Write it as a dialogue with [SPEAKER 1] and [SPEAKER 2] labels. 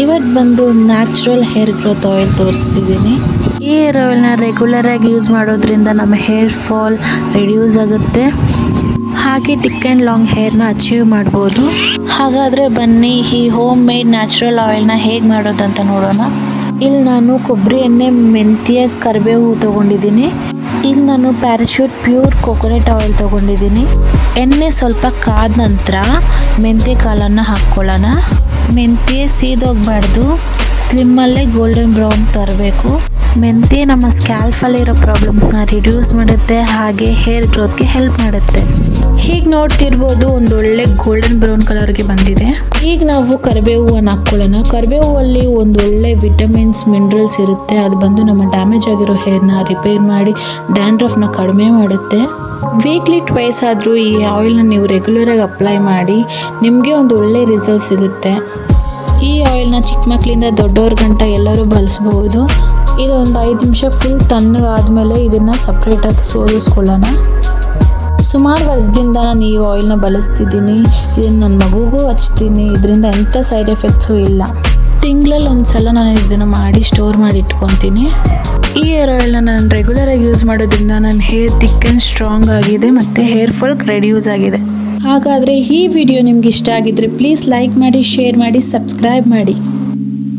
[SPEAKER 1] ಇವತ್ತು ಬಂದು natural hair growth oil ತೋರಿಸ್ತಿದ್ದೀನಿ. ಈ ಹೇರ್ ಆಯಿಲ್ನ ರೆಗ್ಯುಲರ್ ಆಗಿ ಯೂಸ್ ಮಾಡೋದ್ರಿಂದ ನಮ್ಮ ಹೇರ್ ಫಾಲ್ ರಿಡ್ಯೂಸ್ ಆಗುತ್ತೆ. ಹಾಗೆ ಟಿಕ್ ಆ್ಯಂಡ್ ಲಾಂಗ್ ಹೇರ್ನ ಅಚೀವ್ ಮಾಡ್ಬೋದು. ಹಾಗಾದರೆ ಬನ್ನಿ ಈ ಹೋಮ್ ಮೇಡ್ ನ್ಯಾಚುರಲ್ ಆಯಿಲ್ನ ಹೇಗೆ ಮಾಡೋದಂತ ನೋಡೋಣ. ಇಲ್ಲಿ ನಾನು ಕೊಬ್ಬರಿ ಎಣ್ಣೆ ಮೆಂತ್ಯ ಕರಿಬೇವು ತೊಗೊಂಡಿದ್ದೀನಿ. ಇಲ್ಲಿ ನಾನು ಪ್ಯಾರಾಶೂಟ್ ಪ್ಯೂರ್ ಕೊಕೊನೆಟ್ ಆಯಿಲ್ ತೊಗೊಂಡಿದ್ದೀನಿ. ಎಣ್ಣೆ ಸ್ವಲ್ಪ ಕಾದ ನಂತರ ಮೆಂತ್ಯ ಕಾಳನ್ನು ಹಾಕ್ಕೊಳ್ಳೋಣ. ಮೆಂತ್ಯ ಸೀದೋಗ್ಬಾರ್ದು. ಸ್ಲಿಮ್ಮಲ್ಲೇ ಗೋಲ್ಡನ್ ಬ್ರೌನ್ ತರಬೇಕು. ಮೆಂತ್ಯ ನಮ್ಮ ಸ್ಕ್ಯಾಲ್ಫಲ್ಲಿರೋ ಪ್ರಾಬ್ಲಮ್ಸ್ನ ರಿಡ್ಯೂಸ್ ಮಾಡುತ್ತೆ, ಹಾಗೆ ಹೇರ್ ಗ್ರೋತ್ಗೆ ಹೆಲ್ಪ್ ಮಾಡುತ್ತೆ. ಹೀಗೆ ನೋಡ್ತಿರ್ಬೋದು, ಒಂದು ಒಳ್ಳೆ ಗೋಲ್ಡನ್ ಬ್ರೌನ್ ಕಲರ್ಗೆ ಬಂದಿದೆ. ಈಗ ನಾವು ಕರಿಬೇವು ಹಾಕ್ಕೊಳ್ಳೋಣ. ಕರಿಬೇವು ಅಲ್ಲಿ ಒಂದು ಒಳ್ಳೆ ವಿಟಮಿನ್ಸ್ ಮಿನರಲ್ಸ್ ಇರುತ್ತೆ. ಅದು ಬಂದು ನಮ್ಮ ಡ್ಯಾಮೇಜ್ ಆಗಿರೋ ಹೇರ್ನ ರಿಪೇರ್ ಮಾಡಿ ಡ್ಯಾಂಡ್ರಫ್ನ ಕಡಿಮೆ ಮಾಡುತ್ತೆ. ವೀಕ್ಲಿ ಟ್ವೈಸ್ ಆದರೂ ಈ ಆಯಿಲ್ನ ನೀವು ರೆಗ್ಯುಲರಾಗಿ ಅಪ್ಲೈ ಮಾಡಿ, ನಿಮಗೆ ಒಂದು ಒಳ್ಳೆ ರಿಸಲ್ಟ್ ಸಿಗುತ್ತೆ. ಈ ಆಯಿಲ್ನ ಚಿಕ್ಕ ಮಕ್ಕಳಿಂದ ದೊಡ್ಡವ್ರ ಗಂಟ ಎಲ್ಲರೂ ಬಳಸ್ಬೋದು ಇದು ಒಂದು ಐದು ನಿಮಿಷ ಫುಲ್ ತಣ್ಣಗಾದಮೇಲೆ ಇದನ್ನು ಸಪ್ರೇಟಾಗಿ ಸೋದಿಸ್ಕೊಳ್ಳೋಣ ಸುಮಾರು ವರ್ಷದಿಂದ ನಾನು ಈ ಆಯಿಲ್ನ ಬಳಸ್ತಿದ್ದೀನಿ. ಇದನ್ನು ನನ್ನ ಮಗುಗೂ ಹಚ್ತೀನಿ. ಇದರಿಂದ ಎಂಥ ಸೈಡ್ ಎಫೆಕ್ಟ್ಸು ಇಲ್ಲ. ತಿಂಗಳಲ್ಲಿ ಒಂದು ಸಲ ನಾನು ಇದನ್ನು ಮಾಡಿ ಸ್ಟೋರ್ ಮಾಡಿ ಇಟ್ಕೊತೀನಿ. ಈ ಹೇರ್ ಆಯಿಲ್ನ ನಾನು ರೆಗ್ಯುಲರಾಗಿ ಯೂಸ್ ಮಾಡೋದ್ರಿಂದ ನನ್ನ ಹೇರ್ ಥಿಕ್ ಆ್ಯಂಡ್ ಸ್ಟ್ರಾಂಗ್ ಆಗಿದೆ ಮತ್ತು ಹೇರ್ ಫಾಲ್ ರೆಡ್ಯೂಸ್ ಆಗಿದೆ. ಹಾಗಾದರೆ ಈ ವಿಡಿಯೋ ನಿಮ್ಗೆ ಇಷ್ಟ ಆಗಿದ್ರೆ ಪ್ಲೀಸ್ ಲೈಕ್ ಮಾಡಿ ಶೇರ್ ಮಾಡಿ ಸಬ್ಸ್ಕ್ರೈಬ್ ಮಾಡಿ.